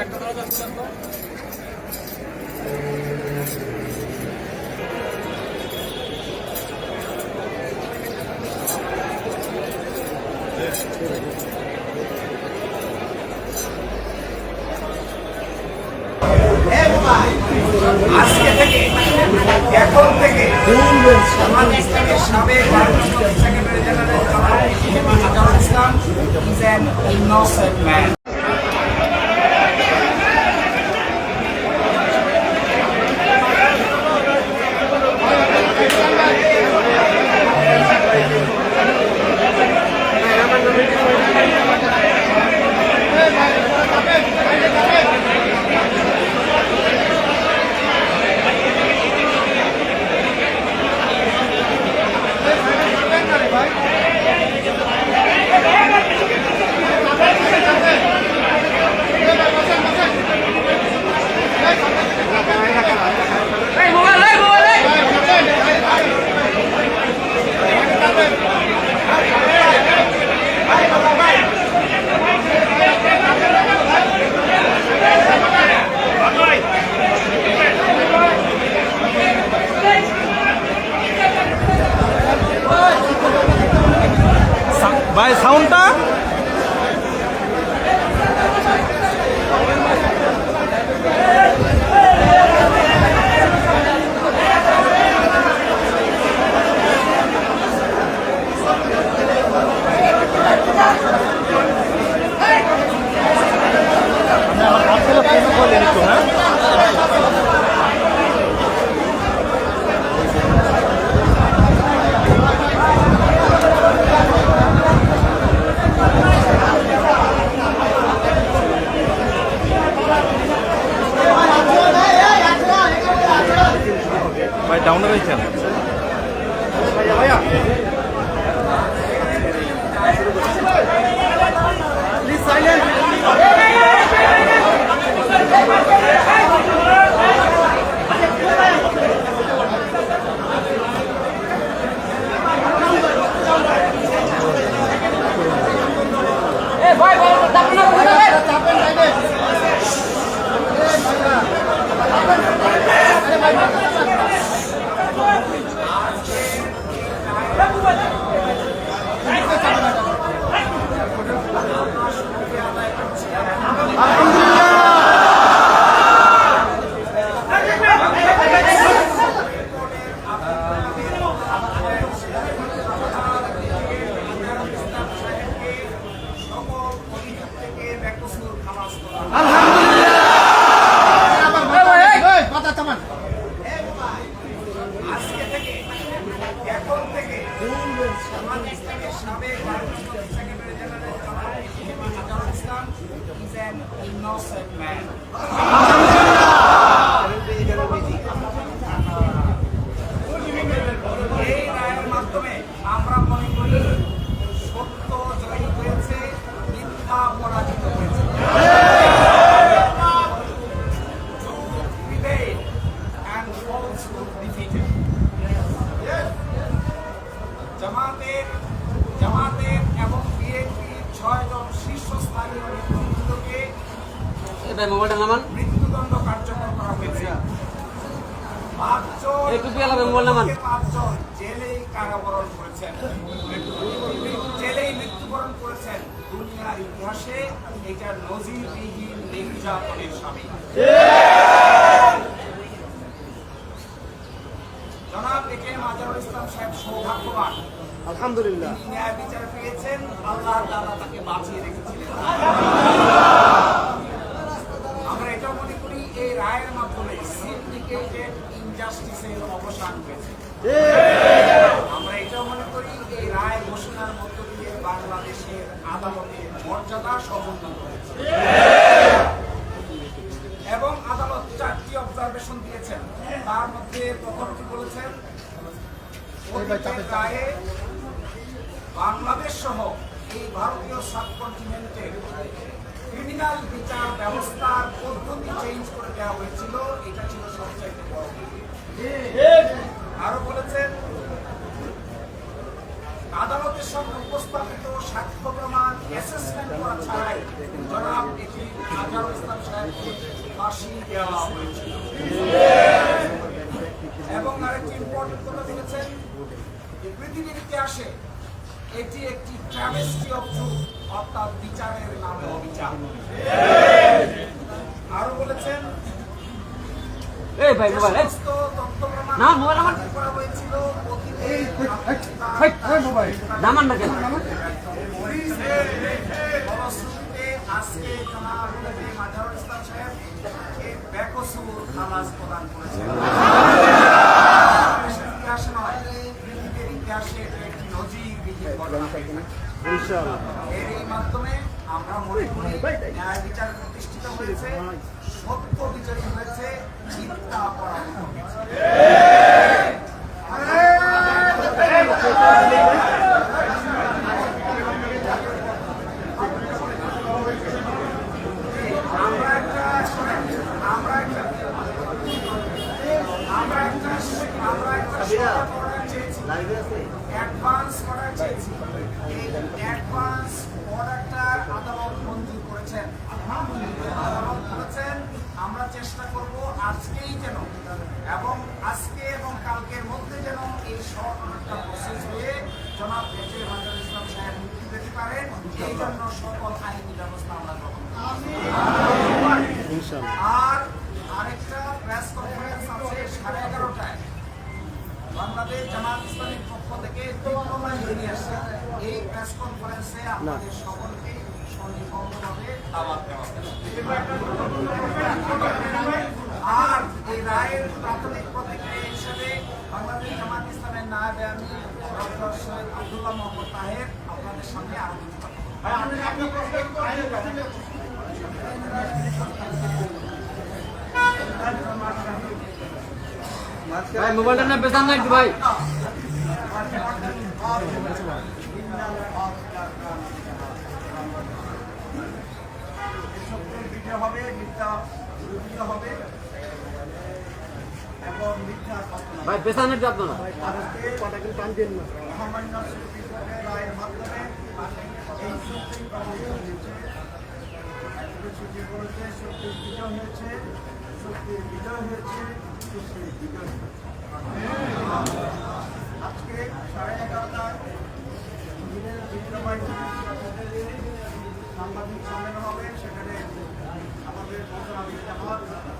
আজকে থেকে এখন থেকে জামাত ইসলামের সাবেক সেক্রেটারি জেনারেল ইসলাম is an innocent man. ভাই ভাই মোবাইলটা নামান। মৃত্যুদণ্ড কার্যকর করা হয়েছে। পাঁচজন এই টুপি আলাদা মোবাইল নামান। পাঁচজন জেলেই কারাবরণ করেছেন। জেলেই মৃত্যুবরণ করেছেন। দুনিয়ার ইতিহাসে এটা নজিরবিহীন নির্যাতনের স্বামী। জনাব এ কে ইসলাম সাহেব সৌভাগ্যবান। আলহামদুলিল্লাহ। ন্যায় বিচার পেয়েছেন। আল্লাহ তাআলা তাকে বাঁচিয়ে রেখেছিলেন আমরা এটাও মনে করি এই রায়ের মাধ্যমে সিন্ডিকেটেড ইনজাস্টিসের অবসান হয়েছে আমরা এটাও মনে করি এই রায় ঘোষণার মধ্য দিয়ে বাংলাদেশের আদালতের মর্যাদা সমুন্নত হয়েছে এবং আদালত চারটি অবজারভেশন দিয়েছেন তার মধ্যে প্রথমটি বলেছেন অতীতের রায়ে বাংলাদেশ সহ এই ভারতীয় সাবকন্টিনেন্টে ক্রিমিনাল বিচার ব্যবস্থার পদ্ধতি চেঞ্জ করে দেওয়া হয়েছিল, এটা ছিল সবচাইতে বড় আরও বলেছেন, আদালতের সামনে উপস্থাপিত সাক্ষ্য প্রমাণ অ্যাসেসমেন্ট করা ছাড়াই জনাব এটি আজহারুল ইসলাম সাহেবকে ফাঁসি দেওয়া হয়েছিল। এবং আরেকটি ইম্পর্টেন্ট কথা বলেছেন যে পৃথিবীর ইতিহাসে এটি একটি ট্রাভেস্টি অফ ট্রুথ অর্থাৎ বিচারের নামে অবিচার। আরও বলেছেন এই ভাই মোবাইল না, মোবাইল আমার। করা হয়েছিল অতীতে। হেই, না কেন? আজকে জনাব মাজারুল ইসলাম সাহেব এই বেকসুর খালাস প্রদান করেছেন। বাংলাদেশের ইতিহাসে নয় পৃথিবীর ইতিহাসে এটা একটি ঘটনা। ইনশাআল্লাহ এর মাধ্যমে আমরা মনে করি ন্যায় বিচার প্রতিষ্ঠিত হয়েছে সত্য বিচারী হয়েছে চিন্তা পরামর্শ হয়েছে। আমরা একটা আমরা একটা আমরা একটা আমরা একটা সেবা করার চেয়েছি। অ্যাডভান্স করার চেয়েছি। এই অ্যাডভান্স অর্ডারটা আদালত মঞ্জুর করেছেন। আদালত বলেছেন আমরা চেষ্টা করব আজকেই যেন এবং আজকে এবং কালকের মধ্যে যেন এই শর্ট অর্ডারটা প্রসেস হয়ে জনাব বেজে মাজার ইসলাম সাহেব মুক্তি পেতে পারেন। এই জন্য সকল আইনি ব্যবস্থা আমরা গ্রহণ আর আরেকটা প্রেস কনফারেন্স আছে সাড়ে এগারোটায়। বাংলাদেশ জামাত ইসলামের পক্ষ থেকে আসছে। এই প্রেস কনফারেন্সে সকলকে আর এই রায়ের প্রাথমিক প্রতিক্রিয়া হিসেবে বাংলাদেশ জামাত ইসলামের নায়ব আমি ডক্টর সৈয়দ আব্দুল্লাহ মোহাম্মদ তাহের আপনাদের সামনে আরও কিছু ভাই মোবাইলটা না পেছান না একটু ভাই। বিজয় হবে মিথ্যা বিরোধিতা হবে এবং মিথ্যা ভাই, পেছান একটু আপনারা আজকে মহামান্য সুপ্রিম কোর্টের রায়ের মাধ্যমে এই সুপ্রিম কোর্ট হয়েছে সূচি করেছে সত্যের বিজয় হয়েছে সত্যের বিজয় হয়েছে সত্যের বিজয় হয়েছে। আজকে সাড়ে বিদ্যাবাহিনী সাংবাদিক সম্মেলন হবে সেখানে আমাদের মন্ত্রণালয়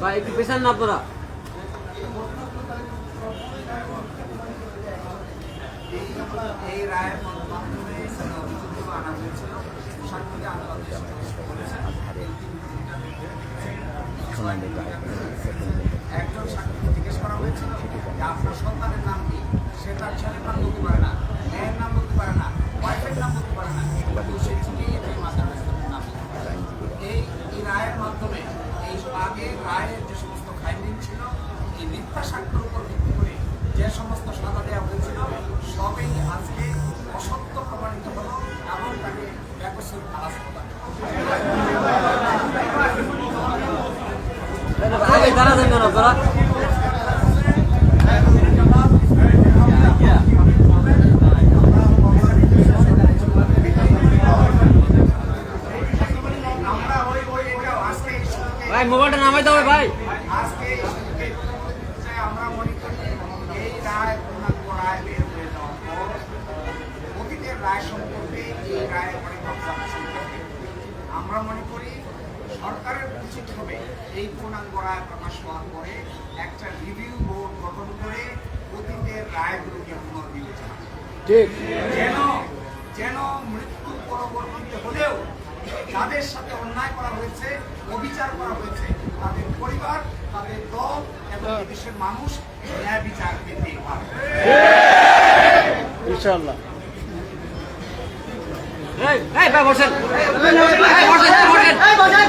ভাই, একটু পেছান না আপনারা এই রায়ের একজন সাক্ষীকে জিজ্ঞেস করা হয়েছিল, যে আপনার সন্তানের নাম কি? সে তার ছেলের নাম বলতে না। আগে দাঁড়া দেন কেন আমরা ওই ওই ওইটাও আজকে এই সুযোগে ভাই, মোবাইলটা নামাই দাও, ভাই। আজকে এই সুযোগে যে আমরা মনে করি সরকারের উচিত হবে এই পূর্ণাঙ্গ রায় প্রকাশ হওয়ার পরে একটা রিভিউ বোর্ড গঠন করে অতীতের রায়গুলোকে পুনর্বিবেচনা যেন যেন মৃত্যু পরবর্তীতে হলেও যাদের সাথে অন্যায় করা হয়েছে অবিচার করা হয়েছে তাদের পরিবার তাদের দল এবং দেশের মানুষ ন্যায় বিচার পেতে পারে। ইনশাল্লাহ এই এই ভাই বসেন। এই বসেন বসেন।